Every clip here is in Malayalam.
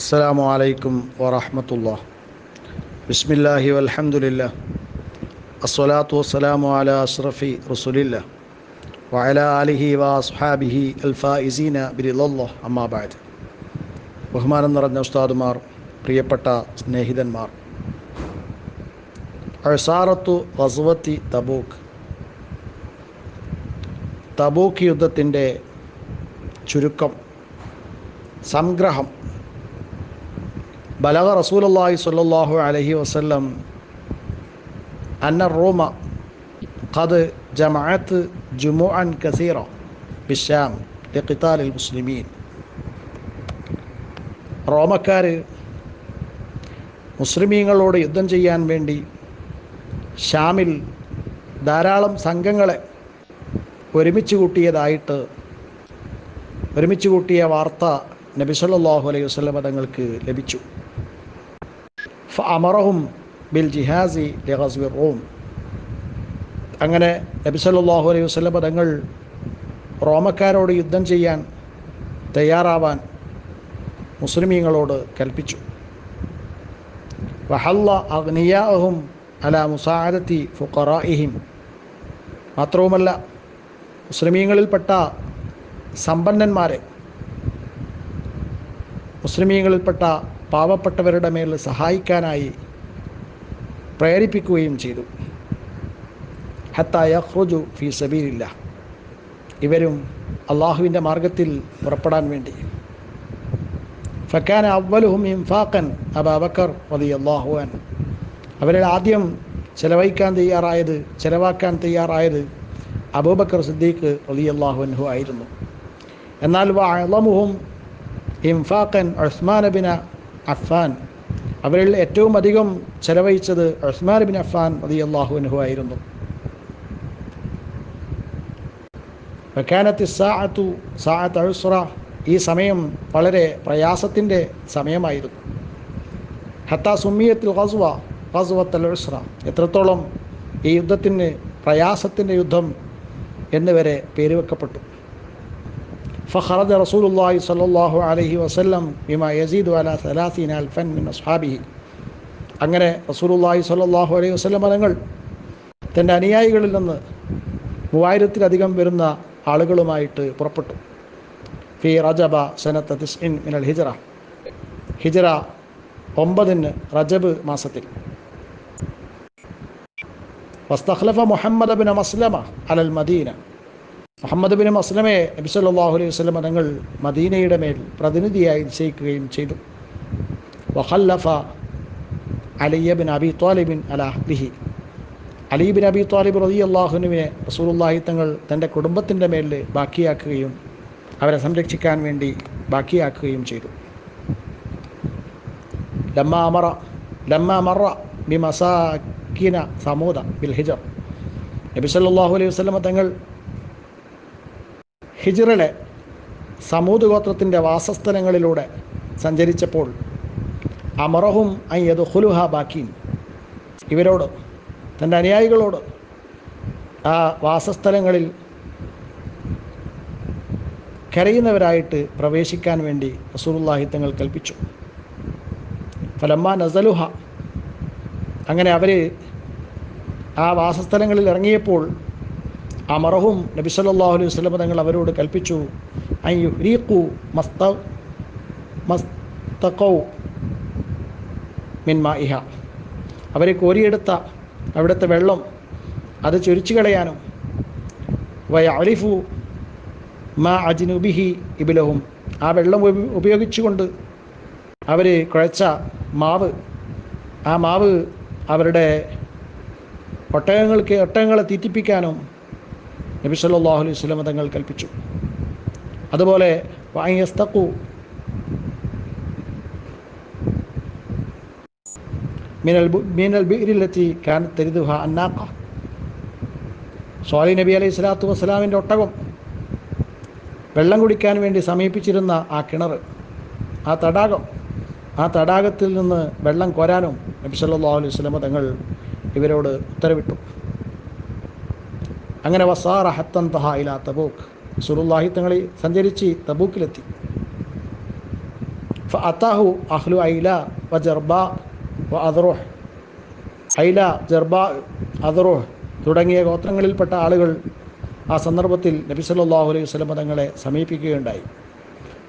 السلام عليكم ورحمة الله بسم الله والحمد لله الصلاة والسلام على أشرف رسول الله وعلى آله وأصحابه الفائزين برضا الله أما بعد ബഹുമാനം നിറഞ്ഞ ഉസ്താദുമാർ പ്രിയപ്പെട്ട സ്നേഹിതന്മാർ അഴ്സാറത്തു വസുവത്തി തബൂക്ക് തബൂക്ക് യുദ്ധത്തിൻ്റെ ചുരുക്കം സംഗ്രഹം ബലഗ റസൂലുള്ളാഹി സ്വല്ലല്ലാഹു അലൈഹി വസല്ലം അന്ന റോമ ഖദ് ജമഅത്ത് ജുമുഅൻ കസീറ ബിഷാം ലിഖിതാലിൽ മുസ്ലിമീൻ. റോമക്കാർ മുസ്ലിമീങ്ങളോട് യുദ്ധം ചെയ്യാൻ വേണ്ടി ഷാമിൽ ധാരാളം സംഘങ്ങളെ ഒരുമിച്ച് കൂട്ടിയതായിട്ട് ഒരുമിച്ച് കൂട്ടിയ വാർത്ത നബി സല്ലല്ലാഹു അലൈഹി വസ്ലം തങ്ങൾക്ക് ലഭിച്ചു. അമറഹും ബിൽ ജിഹാസി ലഹസ്വിർ റോം അങ്ങനെ നബി സല്ലല്ലാഹു അലൈഹി വസല്ലം തങ്ങൾ റോമക്കാരോട് യുദ്ധം ചെയ്യാൻ തയ്യാറാവാൻ മുസ്ലിമീങ്ങളോട് കൽപ്പിച്ചു. വഹല്ല അഗ്നിയാഹും അല മുസാദത്തി ഫുഖറായിഹിം മാത്രവുമല്ല മുസ്ലിമീങ്ങളിൽപ്പെട്ട സമ്പന്നന്മാരെ മുസ്ലിമീങ്ങളിൽപ്പെട്ട പാവപ്പെട്ടവരുടെ മേൽ സഹായിക്കാനായി പ്രേരിപ്പിക്കുകയും ചെയ്തു. ഹത്തായ ഹ്രുജു ഫി സബീലില്ല. ഇവരും അള്ളാഹുവിന്റെ മാർഗത്തിൽ പുറപ്പെടാൻ വേണ്ടി. ഫക്കാൻ അവലുഹും ഇംഫാഖൻ അബാബക്കർ വതി അള്ളാഹുവാൻ അവരിൽ ആദ്യം ചെലവഴിക്കാൻ തയ്യാറായത് ചെലവാക്കാൻ തയ്യാറായത് അബൂബക്കർ സിദ്ദീഖ് അലി അള്ളാഹുഅൻഹു ആയിരുന്നു. എന്നാൽ വഅളമുഹും ഇംഫാഖൻ ഉസ്മാൻ ബിൻ അഫ്ഫാൻ. അവരിൽ ഏറ്റവും അധികം ചെലവഴിച്ചത് ഉസ്മാൻ ബിൻ അഫ്ഫാൻ അലി അള്ളാഹുഅൻഹു ആയിരുന്നു. വക്കാനത്തി സാഅത്തു സാഅത്ത് അഴുസുറ ഈ സമയം വളരെ പ്രയാസത്തിന്റെ സമയമായിരുന്നു. ഹത്ത സുമിയത്തിൽ ഹസുവ ഹസുവത്തൽ അഴുസുറ എത്രത്തോളം ഈ യുദ്ധത്തിന് പ്രയാസത്തിന്റെ യുദ്ധം എന്നിവരെ പേര് വെക്കപ്പെട്ടു ഫഖറജ صلى الله عليه وسلم بما يزيد على ثلاثين ألفا من أصحابه. അങ്ങനെ റസൂലുള്ളാഹി സ്വല്ലല്ലാഹു അലൈഹി വസല്ലം തങ്ങൾ തന്റെ അനുയായികളിൽ നിന്ന് മൂവായിരത്തിലധികം വരുന്ന ആളുകളുമായിട്ട് പുറപ്പെട്ടു. ഫി റജബ സനത്ത തിസ്ഇൻ മിനൽ ഹിജറ. ഹിജറ ഒമ്പതിന് റജബ് മാസത്തിൽ. വസ്തഖ്ലഫ മുഹമ്മദ് ബിൻ മസ്ലമ അലൽ മദീന. മുഹമ്മദ് ബിൻ അസ്ലമെ നബി സല്ലല്ലാഹു അലൈഹി വസല്ലം തങ്ങൾ മദീനയുടെ മേൽ പ്രതിനിധിയായി നിശ്ചയിക്കുകയും ചെയ്തു. വഹല്ലഫ അലിയ ബിൻ അബി ത്വാലിബിൻ അലഹ്ലിഹി അലി ബിൻ അബി ത്വാലിബ് റതി അള്ളാഹുനുവിനെ റസൂലുല്ലാഹി തങ്ങൾ തന്റെ കുടുംബത്തിന്റെ മേലിൽ ബാക്കിയാക്കുകയും അവരെ സംരക്ഷിക്കാൻ വേണ്ടി ബാക്കിയാക്കുകയും ചെയ്തു. ലമ്മ അമറ ബി മസാക്കിന സമൂത ബിൽ ഹിജർ നബി അലൈഹി വസ്ലമ തങ്ങൾ ഹിജറിലെ സമൂത് ഗോത്രത്തിന്റെ വാസസ്ഥലങ്ങളിലൂടെ സഞ്ചരിച്ചപ്പോൾ അമറഹും അയ്യത് ഹുലുഹ ബാക്കീൻ ഇവരോട് തന്റെ അനുയായികളോട് ആ വാസസ്ഥലങ്ങളിൽ കരയുന്നവരായിട്ട് പ്രവേശിക്കാൻ വേണ്ടി റസൂലുള്ളാഹി തങ്ങൾ കൽപ്പിച്ചു. ഫലമ്മ നസലുഹ. അങ്ങനെ അവർ ആ വാസസ്ഥലങ്ങളിൽ ഇറങ്ങിയപ്പോൾ അമറഹും നബി സല്ലല്ലാഹു അലൈഹി വസല്ലം തങ്ങൾ അവരോട് കൽപ്പിച്ചു അയ്യുഹ്രീഖു മസ്ത മസ്തഖൗ മിൻ ഇഹ അവരെ കോരിയെടുത്ത അവിടുത്തെ വെള്ളം അത് ചൊരിച്ചു കളയാനും വയ അലിഫു മാ അജിനുബിഹി ഇബിലഹും. ആ വെള്ളം ഉപയോഗിച്ചുകൊണ്ട് അവർ കുഴച്ച മാവ് ആ മാവ് അവരുടെ ഒട്ടകങ്ങൾക്ക് ഒട്ടകങ്ങളെ തീറ്റിപ്പിക്കാനും നബി സല്ലാഹു അലൈഹി സ്വലം തങ്ങൾ കൽപ്പിച്ചു. അതുപോലെ വായസ്തക്കു മിനൽ മിനൽ ബീരിലെത്തി കാൻ തരിതുഹ അന്നാക്ക സോലി നബി അലൈഹി സ്വലാത്തു വസ്സലാമിന്റെ ഒട്ടകം വെള്ളം കുടിക്കാൻ വേണ്ടി സമീപിച്ചിരുന്ന ആ കിണർ ആ തടാകം ആ തടാകത്തിൽ നിന്ന് വെള്ളം കോരാനും നബി സല്ലല്ലാഹു അലൈഹി സ്വലമ തങ്ങൾ ഇവരോട് ഉത്തരവിട്ടു. അങ്ങനെ വസാറ ഹത്തൻ തഹ ഇല തബൂക്ക്. സുറുല്ലാഹി തങ്ങളി സഞ്ചരിച്ച് തബൂക്കിലെത്തി. അത്താഹു അഹ്ലു ഐല വ ജർബ വ അദറോഹ്. ഐല ജർബ അദറോഹ് തുടങ്ങിയ ഗോത്രങ്ങളിൽപ്പെട്ട ആളുകൾ ആ സന്ദർഭത്തിൽ നബി സല്ലാഹു അലൈഹി വസല്ലം തങ്ങളെ സമീപിക്കുകയുണ്ടായി.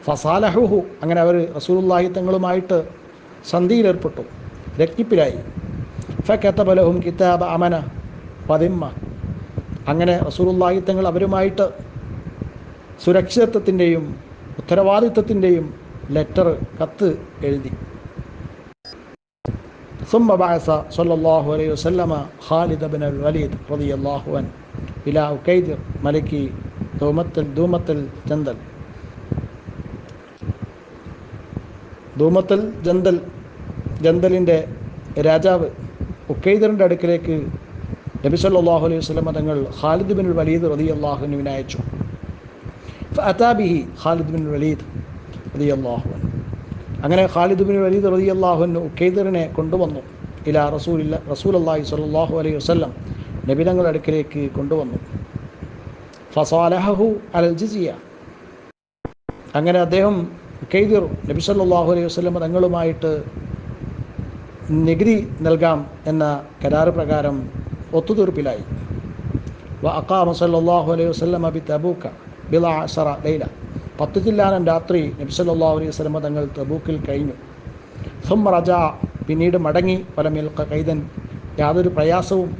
ഫസാലഹുഹു അങ്ങനെ അവർ റസൂലുല്ലാഹി തങ്ങളുമായിട്ട് സന്ധിയിലേർപ്പെട്ടു രജ്ഞിപ്പിലായി കത്തബലഹും കിതാബ് അമന പതിമ്മ അങ്ങനെ റസൂലുള്ളാഹി തങ്ങൾ അവരുമായിട്ട് സുരക്ഷിതത്വത്തിൻ്റെയും ഉത്തരവാദിത്വത്തിൻ്റെയും ലെറ്റർ കത്ത് എഴുതി ثم بعث صلى الله عليه وسلم خالد بن الوليد رضي الله عنه إلى أكيدر ملك دومة دومة الجندل ധൂമത്തൽ ജന്തൽ ജന്തലിൻ്റെ രാജാവ് ഉക്കൈദറിൻ്റെ അടുക്കിലേക്ക് നബി സല്ലാഹു അലൈഹി വസല്ലം തങ്ങൾ ഖാലിദ് ബിൻ വലീദ് റതി അള്ളാഹുവിനെ അയച്ചു. ഫഅതാബിഹി ഖാലിദ് ബിൻ വലീദ് റതി അള്ളാഹു അങ്ങനെ ഖാലിദ് ബിൻ വലീദ് റതി അള്ളാഹുവിന് ഉക്കൈദറിനെ കൊണ്ടുവന്നു. ഇല റസൂലില്ല റസൂൽ അള്ളാഹി സല്ലാഹു അലൈഹി വസ്ലം നബി തങ്ങൾ അടുക്കിലേക്ക് കൊണ്ടുവന്നു. ഫസാലഹു അൽ ജിസിയ. അങ്ങനെ അദ്ദേഹം കെയ്തിർ നബി സല്ലല്ലാഹു അലൈഹി വസല്ലം തങ്ങളുമായിട്ട് നികുതി നൽകാം എന്ന കരാറ് പ്രകാരം ഒത്തുതീർപ്പിലായി. വ അലൈഹി വസല്ലം അബി തബൂക്ക ബില ലൈല. പത്ത് ചില്ലാനം രാത്രി നബി അലൈഹി വസ്ലമ തങ്ങൾ തബൂക്കിൽ കഴിഞ്ഞു. സും റജ പിന്നീട് മടങ്ങി ഫലമിൽ കൈതൻ യാതൊരു പ്രയാസവും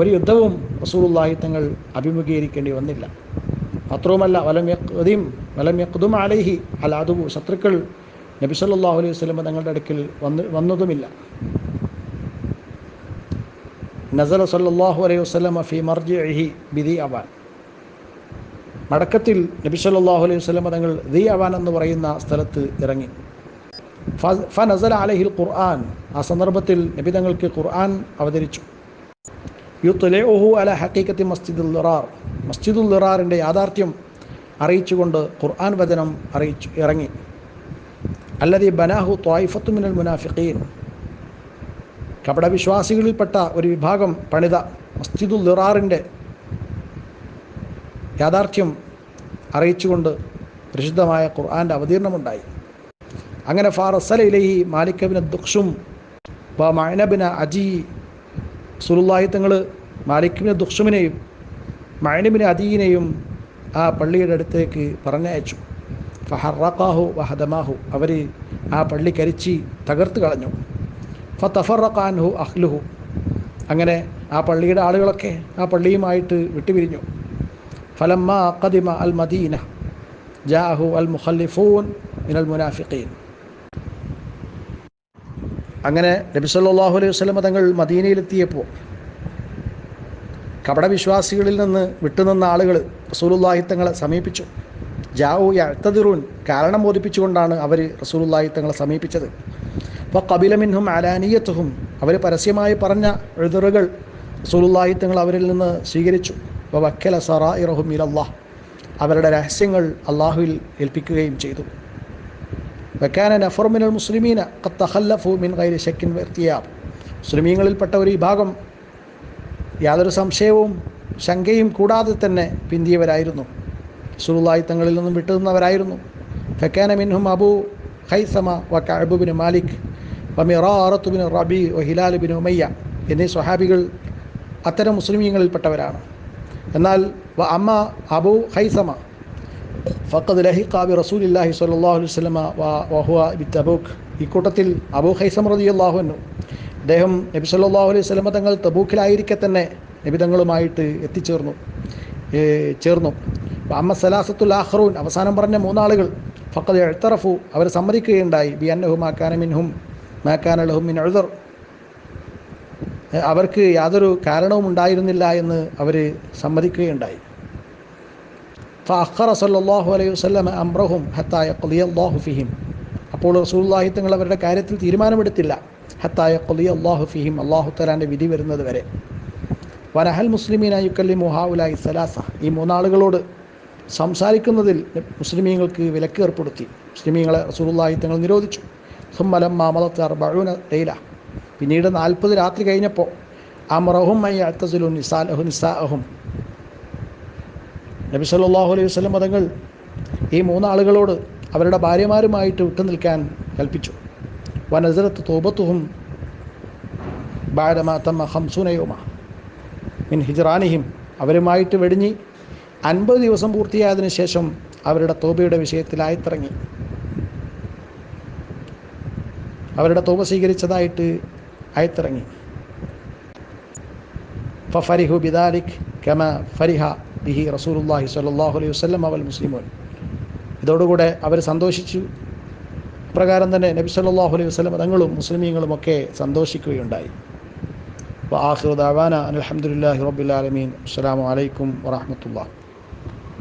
ഒരു യുദ്ധവും റസൂലുള്ളാഹി തങ്ങൾ അഭിമുഖീകരിക്കേണ്ടി വന്നില്ല. മാത്രവുമല്ല വലം വലമ്യക്തും വലം യഖ്ദും അലൈഹി അലാദു ശത്രുക്കൾ നബി സല്ലല്ലാഹു അലൈഹി വസ്ലമ തങ്ങളുടെ അടുക്കൽ വന്ന് വന്നതുമില്ല. നസല സല്ലാഹു അലൈഹി വസല്ലം ഫി മർജിഇഹി ബിദി അവാൻ. മടക്കത്തിൽ നബി സല്ലാഹു അലൈഹി വസല്ലം തങ്ങൾ ദി അവാൻ എന്ന് പറയുന്ന സ്ഥലത്ത് ഇറങ്ങി. ഫ- നസല അലഹിൽ ഖുർആൻ ആ സന്ദർഭത്തിൽ നബി തങ്ങൾക്ക് ഖുർആൻ അവതരിച്ചു. യു തുലേഹു അല ഹക്കീക്കത്തി മസ്ജിദുൽ ലിറാർ മസ്ജിദുൽ ലിറാറിന്റെ യാഥാർത്ഥ്യം അറിയിച്ചുകൊണ്ട് ഖുർആൻ വചനം അറിയിച്ചു ഇറങ്ങി. അല്ലതി ബനാഹു ത്വായിഫത്തുമിനൽ മുനാഫിഖീൻ. കപടവിശ്വാസികളിൽപ്പെട്ട ഒരു വിഭാഗം പണിത മസ്ജിദുൽ ദിറാറിന്റെ യാഥാർത്ഥ്യം അറിയിച്ചുകൊണ്ട് പ്രസിദ്ധമായ ഖുർആന്റെ അവതീർണമുണ്ടായി. അങ്ങനെ ഫാറസല ഇലഹി മാലിക്കബിന് ദുക്ഷും വ മൈനബിന് അജി സുലുല്ലാഹി തങ്ങൾ മാലിക്കിബിന് ദുക്ഷുമിനെയും മൈനബിന് അദീനെയും ആ പള്ളിയുടെ അടുത്തേക്ക് പറഞ്ഞയച്ചു. ഫഹറക്കാഹു വഹദമാഹു. അവർ ആ പള്ളി കരിച്ചി തകർത്ത് കളഞ്ഞു. ഫതഫറഖാൻഹു അഹ്ലുഹു. അങ്ങനെ ആ പള്ളിയുടെ ആളുകളൊക്കെ ആ പള്ളിയുമായിട്ട് വിട്ടുപിരിഞ്ഞു. ഫലമ്മ ഖദിമ അൽ മദീന ജാഹു അൽ മുഖല്ലിഫൂൻ മിനൽ മുനാഫിഖീൻ. അങ്ങനെ നബി സല്ലല്ലാഹു അലൈഹി വസ്ലമ തങ്ങൾ മദീനയിലെത്തിയപ്പോൾ കപടവിശ്വാസികളിൽ നിന്ന് വിട്ടുനിന്ന ആളുകൾ റസൂലുള്ളാഹി തങ്ങളെ സമീപിച്ചു. ജാവു യഅ്തദിറൂൻ കാരണം ബോധിപ്പിച്ചുകൊണ്ടാണ് അവർ റസൂലുള്ളാഹി തങ്ങളെ സമീപിച്ചത്. അപ്പോൾ അലാനീയത്തുഹും. അവർ പരസ്യമായി പറഞ്ഞ എഴുതറുകൾ റസൂലുള്ളാഹി തങ്ങൾ അവരിൽ നിന്ന് സ്വീകരിച്ചു. വക്കല സറാ ഇറഹും ഇലല്ലാഹ്. അവരുടെ രഹസ്യങ്ങൾ അള്ളാഹുവിൽ ഏൽപ്പിക്കുകയും ചെയ്തു. വെക്കാന നഫർമിനൽ മുസ്ലിമീന കത്തഹല്ലഫു മിൻ ഗൈരി ഷക്കിൻ വർത്തിയാബ് മുസ്ലിമീങ്ങളിൽപ്പെട്ട ഒരു വിഭാഗം യാതൊരു സംശയവും ശങ്കയും കൂടാതെ തന്നെ പിന്തിയവരായിരുന്നു. സുലുല്ലായി തങ്ങളിൽ നിന്നും വിട്ടുനിന്നവരായിരുന്നു ഫെക്കാന മിൻഹും അബു ഹൈസമ വ കഅബുബിൻ മാലിക്. റബി ഹിലാൽ ബിൻ ഉമയ്യ എന്നീ സ്വഹാബികൾ അത്തരം മുസ്ലിമീങ്ങളിൽപ്പെട്ടവരാണ്. എന്നാൽ വ അമ്മ അബു ഹൈസമ ഫക്കത് ലഹിഖാബി റസൂൽ സ്വല്ലല്ലാഹു അലൈഹി വസല്ലമ വ വഹുവ ബി തബൂഖ് ഈ കൂട്ടത്തിൽ അബൂ ഹൈസം റളിയല്ലാഹു അൻഹു അദ്ദേഹം നബി സല്ലാഹു അലൈഹി സ്വലമ തങ്ങൾ തബൂഖിലായിരിക്കെ തന്നെ നബി തങ്ങളുമായിട്ട് എത്തിച്ചേർന്നു. ചേർന്നു. അമ്മ സലാസത്തുൽ ആഹ്റൂൻ അവസാനം പറഞ്ഞ മൂന്നാളുകൾ ഫക്കത് എഴുത്തറഫു അവർ സമ്മതിക്കുകയുണ്ടായി. ബി അന്നഹു മാക്കാന മിൻഹും മാക്കാന മിൻ ഉദർ അവർക്ക് യാതൊരു കാരണവും ഉണ്ടായിരുന്നില്ല എന്ന് അവർ സമ്മതിക്കുകയുണ്ടായി. ഫഅഖറ സല്ലല്ലാഹു അലൈഹി വസ്ലം അംറഹും ഹത്താ അള്ളാഹു അല്ലാഹു ഫിഹിം അപ്പോൾ റസൂലുള്ളാഹി തങ്ങൾ അവരുടെ കാര്യത്തിൽ തീരുമാനമെടുത്തില്ല. ഹത്തായ കൊലിയ അള്ളാഹു ഫിഹിം അള്ളാഹു തലാന്റെ വിധി വരുന്നത് വരെ. വനഹൽ മുസ്ലിമീന യുക്കല്ലിമു മുഹാവുലായി സലാസ. ഈ മൂന്നാളുകളോട് സംസാരിക്കുന്നതിൽ മുസ്ലിമീങ്ങൾക്ക് വിലക്ക് ഏർപ്പെടുത്തി മുസ്ലിമീങ്ങളെ റസൂലുള്ളാഹി തങ്ങൾ നിരോധിച്ചു. സുമ്മലം മാമലത്ത് അർബഊന ലൈല പിന്നീട് നാൽപ്പത് രാത്രി കഴിഞ്ഞപ്പോൾ അമറഹും മൈ അത്തസുലു നിസാലഹു നിസാഅഹും. നബി സല്ലല്ലാഹു അലൈഹി വസ്ലം മതങ്ങൾ ഈ മൂന്നാളുകളോട് അവരുടെ ഭാര്യമാരുമായിട്ട് വിട്ടുനിൽക്കാൻ കൽപ്പിച്ചു. വനസരത്ത് തോബത്തുഹും ബാരമ തമ്മ ഹംസുനയോമ മിൻ ഹിജ്റാനിഹിം. അവരുമായിട്ട് വെടിഞ്ഞ് അൻപത് ദിവസം പൂർത്തിയായതിനു ശേഷം അവരുടെ തോബയുടെ വിഷയത്തിൽ ആയത്തിറങ്ങി അവരുടെ തോപ സ്വീകരിച്ചതായിട്ട് അയത്തിറങ്ങി ഫഫരിഹു ബിദാലിക് കമ ഫരിഹ ബിഹി റസൂലുല്ലാഹി സ്വല്ലല്ലാഹു അലൈഹി വസ്ലം അവൽ മുസ്ലിമോൻ. ഇതോടുകൂടെ അവർ സന്തോഷിച്ചു. പ്രകാരം തന്നെ നബി സല്ലാഹു അലൈഹി വസ്ലം തങ്ങളും മുസ്ലിമീങ്ങളും ഒക്കെ സന്തോഷിക്കുകയുണ്ടായി. അപ്പോൾ ആഹ്ദാവാന അൽഹംദുലില്ലാഹി റബ്ബിൽ അസ്സാം വലൈക്കും അലൈക്കും വറഹ്മത്തുള്ളാഹി.